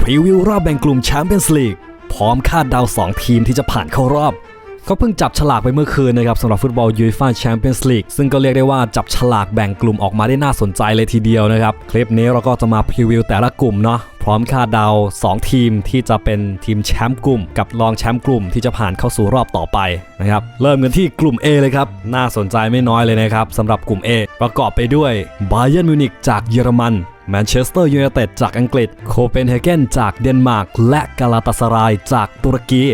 พรีวิวรอบแบ่งกลุ่มแชมเปี้ยนส์ลีกพร้อมคาดเดา 2 ทีมที่จะผ่านเข้ารอบก็เพิ่งจับฉลากไปเมื่อคืนนะครับสำหรับฟุตบอลยูฟ่าแชมเปี้ยนส์ลีกซึ่งก็เรียกได้ว่าจับฉลากแบ่งกลุ่มออกมาได้น่าสนใจเลยทีเดียวนะครับ คลิปนี้เราก็จะมาพรีวิวแต่ละกลุ่มเนาะพร้อมคาดเดา 2 ทีมที่จะเป็นทีมแชมป์กลุ่ม กับรองแชมป์กลุ่มที่จะผ่านเข้าสู่รอบต่อไปนะครับเริ่มกันที่กลุ่ม A เลยครับ น่าสนใจไม่น้อยเลยนะครับสำหรับกลุ่ม A ประกอบไปด้วยบ a เย r n m มิวนิกจากเยอรมัน แมนเชสเตอร์ยูไนเต็ดจากอังกฤษ โคเปนเฮเกนจากเดนมาร์ก และกาลาตาสรายจากตุรกี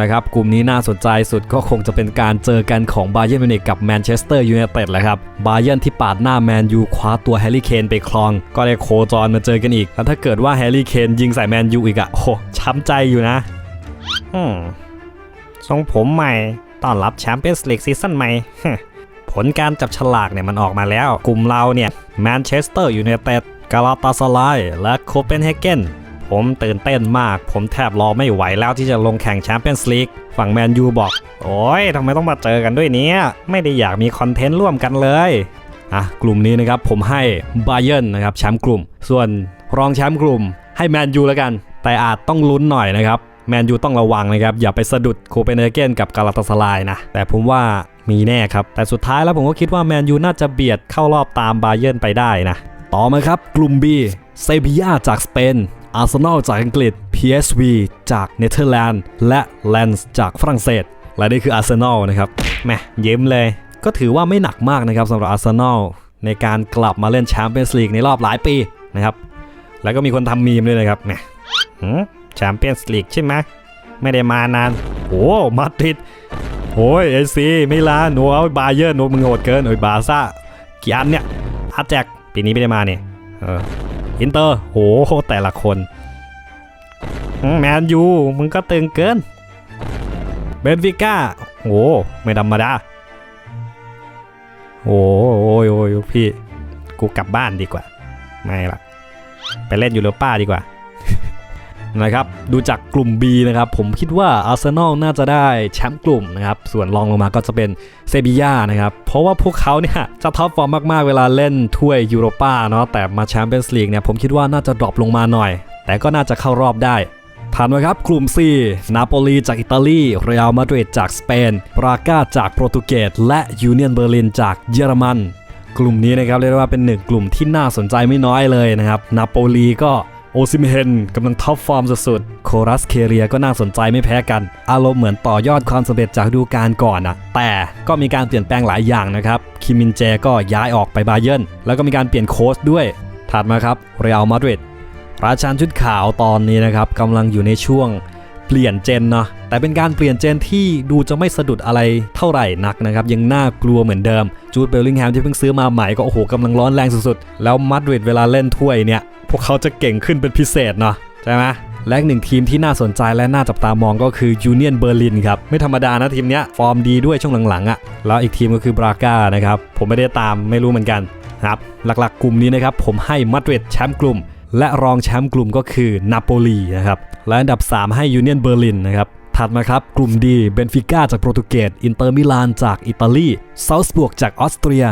นะครับกลุ่มนี้น่าสนใจสุดก็คงจะเป็นการเจอกันของบาเย r n m มิวนิกกับแมนเชสเตอร์ยูไนเต็ดแหละครับบาเย r n ที่ปาดหน้าแมนยูคว้าตัวแฮร์รี่เคนไปครอง ก็ได้โคจรมาเจอกันอีก แล้วถ้าเกิดว่าแฮร์รี่เคนยิงใส่แมนยูอีกอะโอ้โหช้ำใจอยู่นะอืมทรงผมใหม่ต้อนรับแชมเปี้ยนส์ลีกซีซั่นใหม่ผลการจับฉลากเนี่ยมันออกมาแล้ว กลุ่มเราเนี่ยแมนเชสเตอร์ยูไนเต็ด กาลาตาสลายและโคเปนเฮเกนผมตื่นเต้นมาก ผมแทบรอไม่ไหวแล้วที่จะลงแข่งแชมเปี้ยนส์ลีกฝั่งแมนยูบอก โอ้ยทำไมต้องมาเจอกันด้วยเนี่ยไม่ได้อยากมีคอนเทนต์ร่วมกันเลย อะ กลุ่มนี้นะครับผมให้บาเย r n นะครับแชมป์กลุ่ม ส่วนรองแชมป์กลุ่ม ให้แมนยูแล้วกัน แต่อาจต้องลุ้นหน่อยนะครับแมนยูต้องระวังนะครับ อย่าไปสะดุดโคเปนเฮเกนกับกาลาตาสลายนะ แต่ผมว่ามีแน่ครับ แต่สุดท้ายแล้วผมก็คิดว่าแมนยูน่าจะเบียดเข้ารอบตามบาเย r n ไปได้นะ ต่อมาครับกลุ่ม B เซบียาจากสเปน อาร์เซนอลจากอังกฤษ PSV จากเนเธอร์แลนด์ และแลนส์จากฝรั่งเศส และนี่คืออาร์เซนอลนะครับแหมยิ้มเลย ก็ถือว่าไม่หนักมากนะครับสำหรับอาร์เซนอลในการกลับมาเล่นแชมเปี้ยนส์ลีกในรอบหลายปีนะครับ แล้วก็มีคนทำมีมด้วยนะครับแหมแชมเปี้ยนส์ลีกใช่ไหมไม่ได้มานาน โอ้มาดริดโอ้ยเอซีมิลานโอ้ยบาเยอร์นโอ้มึงโหดเกินโอ้ยบาซ่ากี่อันเนี่ยอาแจก ปีนี้ไม่ได้มาเนี่ยอินเตอร์โหแต่ละคนแมนยูมึงก็ตึงเกินเบนฟิก้าโอ้ไม่ธรรมดาโอ้โอ้ยโอ้ยพี่ กูกลับบ้านดีกว่า ไม่ละไปเล่นยูโรป้าดีกว่า นะครับดูจากกลุ่ม B นะครับผมคิดว่าอาร์เซนอลน่าจะได้แชมป์กลุ่มนะครับส่วนรองลงมาก็จะเป็นเซบีย่านะครับเพราะว่าพวกเขาเนี่ยจะท็อปฟอร์มมากๆเวลาเล่นถ้วยยูโรป้าเนาะแต่มาแชมเปี้ยนส์ลีกเนี่ยผมคิดว่าน่าจะดรอปลงมาหน่อย แต่ก็น่าจะเข้ารอบได้ถัดมาครับกลุ่ม C นาโปลีจากอิตาลีเรอัลมาดริดจากสเปนปรากาจากโปรตุเกสและยูเนียนเบอร์ลินจากเยอรมัน กลุ่มนี้นะครับเรียกได้ว่าเป็นหนึ่งกลุ่มที่น่าสนใจไม่น้อยเลยนะครับนาโปลีก็ โอซิมเฮนกำลังท็อปฟอร์มสุดๆ โครัสเคเรียก็น่าสนใจไม่แพ้กัน อารมณ์เหมือนต่อยอดความสำเร็จจากดูกาลก่อนนะแต่ก็มีการเปลี่ยนแปลงหลายอย่างนะครับ คิมินเจก็ย้ายออกไปบาเยิร์นแล้วก็มีการเปลี่ยนโค้ชด้วย ถัดมาครับเรอัลมาดริดราชันชุดขาวตอนนี้นะครับกำลังอยู่ในช่วงเปลี่ยนเจนเนาะแต่เป็นการเปลี่ยนเจนที่ดูจะไม่สะดุดอะไรเท่าไหร่นักนะครับ ยังน่ากลัวเหมือนเดิม จูดเบลลิงแฮมที่เพิ่งซื้อมาใหม่ก็โอ้โหกำลังร้อนแรงสุดๆ แล้วมาดริดเวลาเล่นถ้วยเนี่ย พวกเขาจะเก่งขึ้นเป็นพิเศษเนาะใช่ไหมและหนึ่งทีมที่น่าสนใจและน่าจับตามองก็คือยูเนียนเบอร์ลินครับ ไม่ธรรมดานะทีมเนี้ยฟอร์มดีด้วยช่วงหลังๆอะ่ะแล้วอีกทีมก็คือบราก้านะครับ ผมไม่ได้ตามไม่รู้เหมือนกันครับหลักๆ กลุ่มนี้นะครับ ผมให้มาดริดแชมป์กลุ่ม และรองแชมป์กลุ่มก็คือนาโปลีนะครับและอันดับ 3 ให้ยูเนียนเบอร์ลินนะครับถัดมาครับ กลุ่มดีเบนฟิก้าจากโปรตุเกสอินเตอร์มิลานจากอิตาลีเซาส์บวกจากออสเตรีย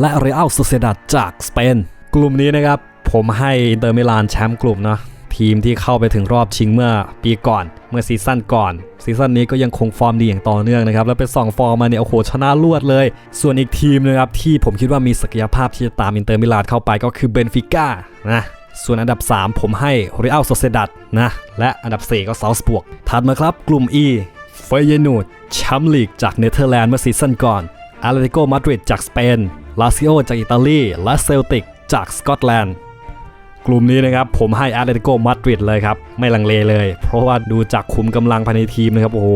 และเรอัลโซเซดัดจากสเปนกลุ่มนี้นะครับ ผมให้อินเตอร์มิลานแชมป์กลุ่มเนาะทีมที่เข้าไปถึงรอบชิงเมื่อปีก่อน เมื่อซีซั่นก่อนซีซั่นนี้ก็ยังคงฟอร์มดีอย่างต่อเนื่องนะครับ แล้วไปส่องฟอร์มมาเนี่ยโอ้โหชนะรวดเลย ส่วนอีกทีมนะครับที่ผมคิดว่ามีศักยภาพที่จะตามอินเตอร์มิลานเข้าไปก็คือเบนฟิก้านะส่วนอันดับ 3 ผมให้ Real Sociedad นะและอันดับ 4 ก็ซา s สบวกถัดมาครับกลุ่ม E เฟยเยนูดแชมป์ลีกจากเนเธอร์แลนด์เมื่อซีซั่นก่อนอาร์เ t ติโกมาดริดจากสเปนลาซิโอจากอิตาลีและเซลติกจากสกอตแลนด์ กลุ่มนี้นะครับผมให้อาร์เ t ติโกมาดริดเลยครับ ไม่ลังเลเลย เพราะว่าดูจากคุมกำลังภายในทีมนะครับ โอ้โห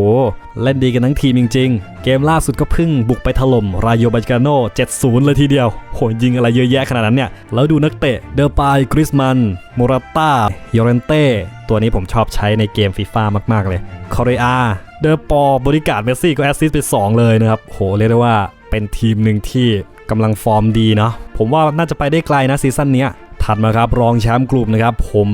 เล่นดีกันทั้งทีมจริง ๆ เกมล่าสุดก็พิ่งบุกไปถล่มรายโยบาจิกาโน่7-0 เลยทีเดียวโหยิงอะไรเยอะแยะขนาดนั้นเนี่ย แล้วดูนักเตะเดอปายกริสมันโมราต้ายอเรนเต้ตัวนี้ผมชอบใช้ในเกมฟีฟ่ามาก ๆ เลยคอเรอาเดอปอบริการเมสซี่ก็แอสซิสต์ไป 2 เลยนะครับโหเรียกได้ว่าเป็นทีมหนึ่งที่กำลังฟอร์มดีเนาะผมว่าน่าจะไปได้ไกลนะซีซั่นนี้ ถัดมาครับรองแชมป์กลุ่มนะครับผม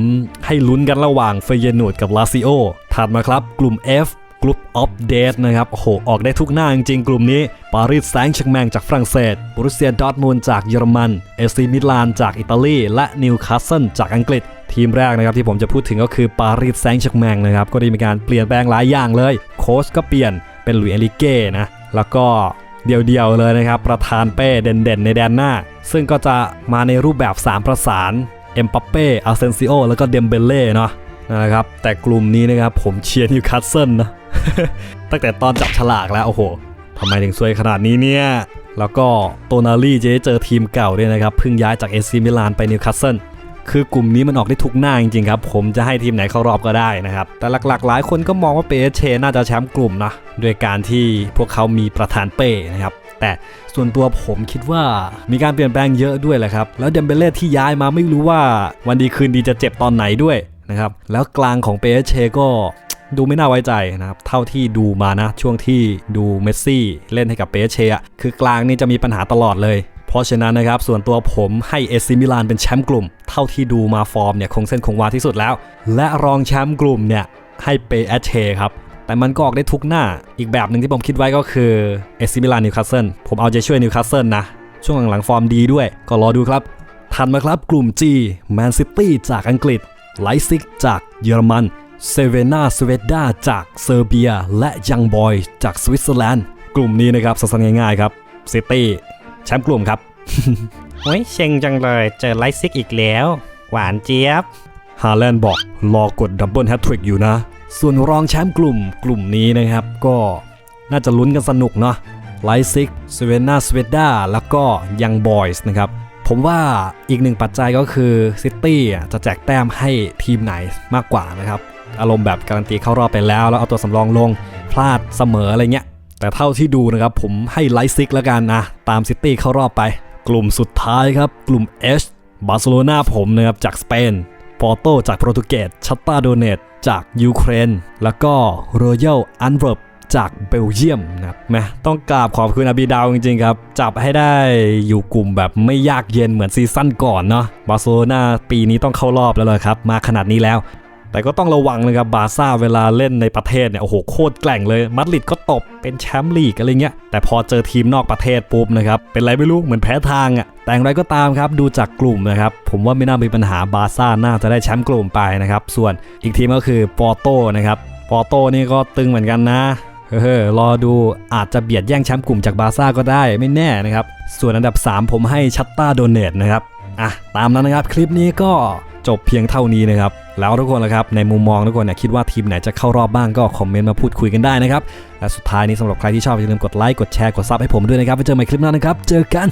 ให้ลุ้นกันระหว่างเฟเยนูดกับลาซิโอถัดมาครับกลุ่ม F กลุ่มอัปเดตนะครับโอ้โหออกได้ทุกหน้าจริงๆกลุ่มนี้ ปารีสแซงต์แชร์กแมงจากฝรั่งเศสบรูเซียดอทมูลจากเยอรมัน เอซีมิลานจากอิตาลี และนิวคาสเซิลจากอังกฤษ ทีมแรกนะครับที่ผมจะพูดถึงก็คือปารีสแซงต์แชร์กแมงนะครับก็ได้มีการเปลี่ยนแปลงหลายอย่างเลย โค้ชก็เปลี่ยนเป็นหลุยส์เอลิเก้นะแล้วก็ เดียวๆเลยนะครับ ประธานเป้เด่นๆ ในแดนหน้า ซึ่งก็จะมาในรูปแบบ 3 ประสานเอ็มปัปเป้อาเซนซิโอแล้วก็เดมเบเล่เนาะนะครับแต่กลุ่มนี้นะครับผมเชียร์นิวคาสเซิลนะตั้งแต่ตอนจับฉลากแล้วโอ้โหทำไมถึงซวยขนาดนี้เนี่ยแล้วก็โตนาลี่จะได้เจอทีมเก่าด้วยนะครับเพิ่งย้ายจากเอซีมิลานไปนิวคาสเซิล คือกลุ่มนี้มันออกได้ทุกหน้าจริงๆครับ ผมจะให้ทีมไหนเข้ารอบก็ได้นะครับ แต่หลักๆ หลายคนก็มองว่าเปเชน่าจะแชมป์กลุ่มนะด้วยการที่พวกเขามีประธานเป้นะครับแต่ส่วนตัวผมคิดว่ามีการเปลี่ยนแปลงเยอะด้วยแหละครับ แล้วเดมเบเล่ที่ย้ายมาไม่รู้ว่าวันดีคืนดีจะเจ็บตอนไหนด้วยนะครับ แล้วกลางของเปเชก็ดูไม่น่าไว้ใจนะครับ เท่าที่ดูมานะ ช่วงที่ดูเมสซี่เล่นให้กับเปเชอะคือกลางนี่จะมีปัญหาตลอดเลย เพราะฉะนั้นนะครับส่วนตัวผมให้เอซิมิลานเป็นแชมป์กลุ่ม เท่าที่ดูมาฟอร์มเนี่ยคงเส้นคงวาที่สุดแล้ว และรองแชมป์กลุ่มเนี่ยให้เปเอเชครับแต่มันก็ออกได้ทุกหน้า อีกแบบหนึ่งที่ผมคิดไว้ก็คือเอซิมิลานนิวคาสเซิลผมเอาใจช่วยนิวคาสเซิลนะช่วงหลังๆฟอร์มดีด้วย ก็รอดูครับถัดมาครับกลุ่ม G แมนซิตี้จากอังกฤษไลซิกจากเยอรมันเซเวนาสเวดดาจากเซอร์เบีย และยังบอยจากสวิตเซอร์แลนด์ กลุ่มนี้นะครับสั้นๆง่ายๆครับซิตี้ แชมป์กลุ่มครับโอ้ยเซ็งจังเลย เจอไลซิกอีกแล้ว หวานเจี๊ยบ ฮาแลนด์บอกรอกดดับเบิลแฮตทริกอยู่นะ ส่วนรองแชมป์กลุ่มกลุ่มนี้นะครับ ก็น่าจะลุ้นกันสนุกเนาะไลซิกสเวนาสเวดดาแล้วก็ยังบอยส์นะครับ ผมว่าอีกหนึ่งปัจจัยก็คือซิตี้จะแจกแต้มให้ทีมไหนมากกว่านะครับ อารมณ์แบบการันตีเข้ารอบไปแล้ว แล้วเอาตัวสำรองลงพลาดเสมออะไรเงี้ย แต่เท่าที่ดูนะครับผมให้ไลซิกแล้วกันนะ ตามซิตี้เข้ารอบไป กลุ่มสุดท้ายครับ กลุ่ม H บาร์เซโลนาผมนะครับจากสเปนปอร์โตจากโปรตุเกสชัตตาโดเนตจากยูเครน แล้วก็รอยัลอันเวิร์บจากเบลเยียมนะครับแมต้องกราบขอบคุณอาบีดาวจริงๆครับ จับให้ได้อยู่กลุ่มแบบไม่ยากเย็นเหมือนซีซั่นก่อนเนาะบาร์เซโลนาปีนี้ต้องเข้ารอบแล้วเลยครับ มาขนาดนี้แล้ว แต่ก็ต้องระวังนะครับบาซ่าเวลาเล่นในประเทศเนี่ยโอ้โหโคตรแกร่งเลยมัดริดก็ตบเป็นแชมป์ลีกอะไรเงี้ยแต่พอเจอทีมนอกประเทศปุ๊บนะครับเป็นไรไม่รู้เหมือนแพ้ทางอะ่ะแต่อย่างไรก็ตามครับดูจากกลุ่มนะครับผมว่าไม่น่ามีปัญหาบาซ่าน่าจะได้แชมป์กลุ่มไปนะครับส่วนอีกทีมก็คือปอร์โตนะครับปอร์โตนี่ก็ตึงเหมือนกันนะเฮ้อรอดูอาจจะเบียดแย่งแชมป์กลุ่มจากบาซ่าก็ได้ไม่แน่นะครับ ส่วนอันดับ 3 ผมให้ชัตตาโดเนตนะครับ อะ ตามนั้นนะครับ คลิปนี้ก็จบเพียงเท่านี้นะครับ แล้วทุกคนละครับในมุมมองทุกคนเนี่ยคิดว่าทีมไหนจะเข้ารอบบ้างก็คอมเมนต์มาพูดคุยกันได้นะครับและสุดท้ายนี้สำหรับใครที่ชอบอย่าลืมกดไลค์กดแชร์กดซับให้ผมด้วยนะครับไว้เจอกันใหม่คลิปหน้านะครับเจอกัน